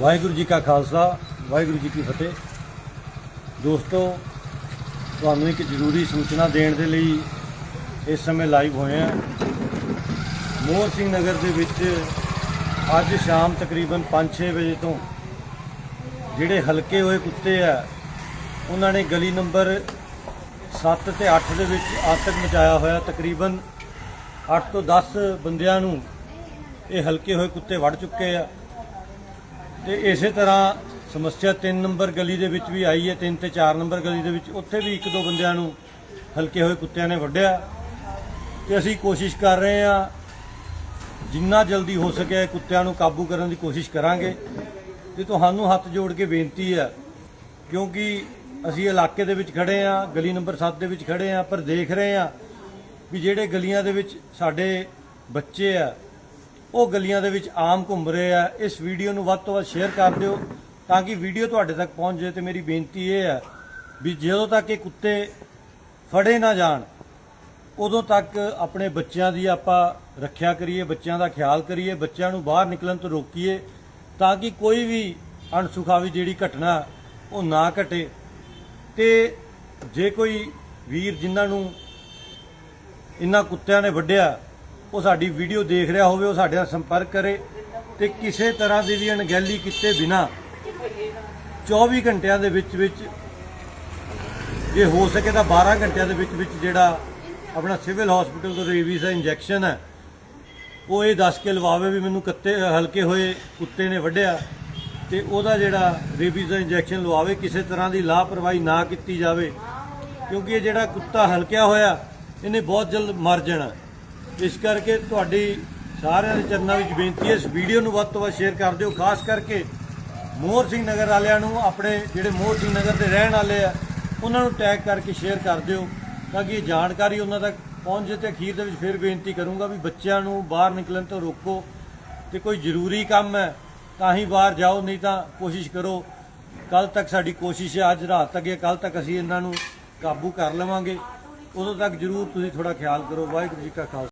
ਵਾਹਿਗੁਰੂ ਜੀ ਕਾ ਖਾਲਸਾ, ਵਾਹਿਗੁਰੂ ਜੀ ਕੀ ਫਤਿਹ। ਦੋਸਤੋ, ਤੁਹਾਨੂੰ ਇੱਕ ਜ਼ਰੂਰੀ ਸੂਚਨਾ ਦੇਣ ਦੇ ਲਈ ਇਸ ਸਮੇਂ ਲਾਈਵ ਹੋਏ ਹਾਂ। ਮੋਹਰ ਸਿੰਘ ਨਗਰ ਦੇ ਵਿੱਚ ਅੱਜ ਸ਼ਾਮ ਤਕਰੀਬਨ 5-6 ਵਜੇ ਤੋਂ ਜਿਹੜੇ ਹਲਕੇ ਹੋਏ ਕੁੱਤੇ ਆ, ਉਹਨਾਂ ਨੇ ਗਲੀ ਨੰਬਰ 7 ਤੇ 8 ਦੇ ਵਿੱਚ ਆਤਕ ਮਚਾਇਆ ਹੋਇਆ। ਤਕਰੀਬਨ 8 ਤੋਂ 10 ਬੰਦਿਆਂ ਨੂੰ ਇਹ ਹਲਕੇ ਹੋਏ ਕੁੱਤੇ ਵੜ ਚੁੱਕੇ ਆ। ਤੇ ਇਸੇ ਤਰ੍ਹਾਂ ਸਮੱਸਿਆ 3 ਨੰਬਰ ਗਲੀ ਦੇ ਵਿੱਚ ਵੀ ਆਈ ਹੈ 3 ਤੇ 4 ਨੰਬਰ ਗਲੀ ਦੇ ਵਿੱਚ। ਉੱਥੇ ਵੀ ਇੱਕ ਦੋ ਬੰਦਿਆਂ ਨੂੰ ਹਲਕੇ ਹੋਏ ਕੁੱਤਿਆਂ ਨੇ ਵੱਢਿਆ। ਤੇ ਅਸੀਂ ਕੋਸ਼ਿਸ਼ ਕਰ ਰਹੇ ਹਾਂ, ਜਿੰਨਾ ਜਲਦੀ ਹੋ ਸਕੇ ਕੁੱਤਿਆਂ ਨੂੰ ਕਾਬੂ ਕਰਨ ਦੀ ਕੋਸ਼ਿਸ਼ ਕਰਾਂਗੇ। ਤੇ ਤੁਹਾਨੂੰ ਹੱਥ ਜੋੜ ਕੇ ਬੇਨਤੀ ਹੈ, ਕਿਉਂਕਿ ਅਸੀਂ ਇਲਾਕੇ ਦੇ ਵਿੱਚ ਖੜੇ ਆ ਗਲੀ ਨੰਬਰ 7 ਦੇ ਵਿੱਚ ਖੜੇ ਆ ਪਰ ਦੇਖ ਰਹੇ ਆ ਵੀ ਜਿਹੜੇ ਗਲੀਆਂ ਦੇ ਵਿੱਚ ਸਾਡੇ ਬੱਚੇ ਆ ਉਹ ਗਲੀਆਂ ਦੇ ਵਿੱਚ ਆਮ ਘੁੰਮ ਰਹੇ ਆ। ਇਸ ਵੀਡੀਓ ਨੂੰ ਵੱਧ ਤੋਂ ਵੱਧ ਸ਼ੇਅਰ ਕਰ ਦਿਓ ਤਾਂ ਕਿ ਵੀਡੀਓ ਤੁਹਾਡੇ ਤੱਕ ਪਹੁੰਚ ਜਾਏ। ਤੇ ਮੇਰੀ ਬੇਨਤੀ ਇਹ ਹੈ ਵੀ ਜਦੋਂ ਤੱਕ ਇਹ ਕੁੱਤੇ ਫੜੇ ਨਾ ਜਾਣ, ਉਦੋਂ ਤੱਕ ਆਪਣੇ ਬੱਚਿਆਂ ਦੀ ਆਪਾਂ ਰੱਖਿਆ ਕਰੀਏ, ਬੱਚਿਆਂ ਦਾ ਖਿਆਲ ਕਰੀਏ, ਬੱਚਿਆਂ ਨੂੰ ਬਾਹਰ ਨਿਕਲਣ ਤੋਂ ਰੋਕੀਏ ਤਾਂ ਕਿ ਕੋਈ ਵੀ ਅਣਸੁਖਾਵੀ ਜਿਹੜੀ ਘਟਨਾ ਉਹ ਨਾ ਘਟੇ। ਤੇ ਜੇ ਕੋਈ ਵੀਰ ਜਿਨ੍ਹਾਂ ਨੂੰ ਇਨ੍ਹਾਂ ਕੁੱਤਿਆਂ ਨੇ ਵੱਢਿਆ ਉਹ ਸਾਡੀ ਵੀਡੀਓ ਦੇਖ ਰਿਹਾ ਹੋਵੇ, ਉਹ ਸਾਡੇ ਨਾਲ ਸੰਪਰਕ ਕਰੇ ਤੇ ਕਿਸੇ ਤਰ੍ਹਾਂ ਦੀ ਵੀ ਅਣਗਹਿਲੀ ਕੀਤੇ ਬਿਨਾ 24 ਘੰਟਿਆਂ ਦੇ ਵਿੱਚ ਵਿੱਚ ਜੇ ਹੋ ਸਕੇ ਤਾਂ 12 ਘੰਟਿਆਂ ਦੇ ਵਿੱਚ ਵਿੱਚ ਜਿਹੜਾ ਆਪਣਾ ਸਿਵਲ ਹਸਪੀਟਲ ਤੋਂ ਰੇਬੀਜ਼ ਦਾ ਇੰਜੈਕਸ਼ਨ ਹੈ, ਉਹ ਇਹ ਦੱਸ ਕੇ ਲਵਾਵੇ ਵੀ ਮੈਨੂੰ ਕੱਤੇ, ਹਲਕੇ ਹੋਏ ਕੁੱਤੇ ਨੇ ਵੱਢਿਆ ਤੇ ਉਹਦਾ ਜਿਹੜਾ ਰੇਬੀਜ਼ ਦਾ ਇੰਜੈਕਸ਼ਨ ਲਵਾਵੇ, ਕਿਸੇ ਤਰ੍ਹਾਂ ਦੀ ਲਾਪਰਵਾਹੀ ਨਾ ਕੀਤੀ ਜਾਵੇ, ਕਿਉਂਕਿ ਇਹ ਜਿਹੜਾ ਕੁੱਤਾ ਹਲਕਿਆ ਹੋਇਆ, ਇਹਨੇ ਬਹੁਤ ਜਲਦ ਮਰ ਜਾਣਾ। ਇਸ ਕਰਕੇ ਤੁਹਾਡੀ ਸਾਰਿਆਂ ਦੇ ਚਰਨਾਂ ਵਿੱਚ ਬੇਨਤੀ ਹੈ, ਇਸ ਵੀਡੀਓ ਨੂੰ ਵੱਧ ਤੋਂ ਵੱਧ ਸ਼ੇਅਰ ਕਰ ਦਿਓ। ਖਾਸ ਕਰਕੇ ਮੋਹਰ ਸਿੰਘ ਨਗਰ ਵਾਲਿਆਂ ਨੂੰ, ਆਪਣੇ ਜਿਹੜੇ ਮੋਹਰ ਸਿੰਘ ਨਗਰ ਦੇ ਰਹਿਣ ਵਾਲੇ ਆ, ਉਹਨਾਂ ਨੂੰ ਟੈਗ ਕਰਕੇ ਸ਼ੇਅਰ ਕਰ ਦਿਓ, ਤਾਂ ਕਿ ਇਹ ਜਾਣਕਾਰੀ ਉਹਨਾਂ ਤੱਕ ਪਹੁੰਚ ਜੇ ਤੇ ਅਖੀਰ ਦੇ ਵਿੱਚ ਫਿਰ ਬੇਨਤੀ ਕਰੂੰਗਾ ਵੀ ਬੱਚਿਆਂ ਨੂੰ ਬਾਹਰ ਨਿਕਲਣ ਤੋਂ ਰੋਕੋ ਤੇ ਕੋਈ ਜ਼ਰੂਰੀ ਕੰਮ ਹੈ, ਤਾਂ ਹੀ ਬਾਹਰ ਜਾਓ, ਨਹੀਂ ਤਾਂ ਕੋਸ਼ਿਸ਼ ਕਰੋ। ਕੱਲ ਤੱਕ ਸਾਡੀ ਕੋਸ਼ਿਸ਼ ਹੈ, ਅੱਜ ਰਾਤ ਤੱਕ ਜਾਂ ਕੱਲ ਤੱਕ ਅਸੀਂ ਇਹਨਾਂ ਨੂੰ ਕਾਬੂ ਕਰ ਲਵਾਂਗੇ। ਉਦੋਂ ਤੱਕ ਜ਼ਰੂਰ ਤੁਸੀਂ ਥੋੜਾ ਖਿਆਲ ਕਰੋ। ਵਾਹਿਗੁਰੂ ਜੀ ਕਾ ਖਾਲਸਾ।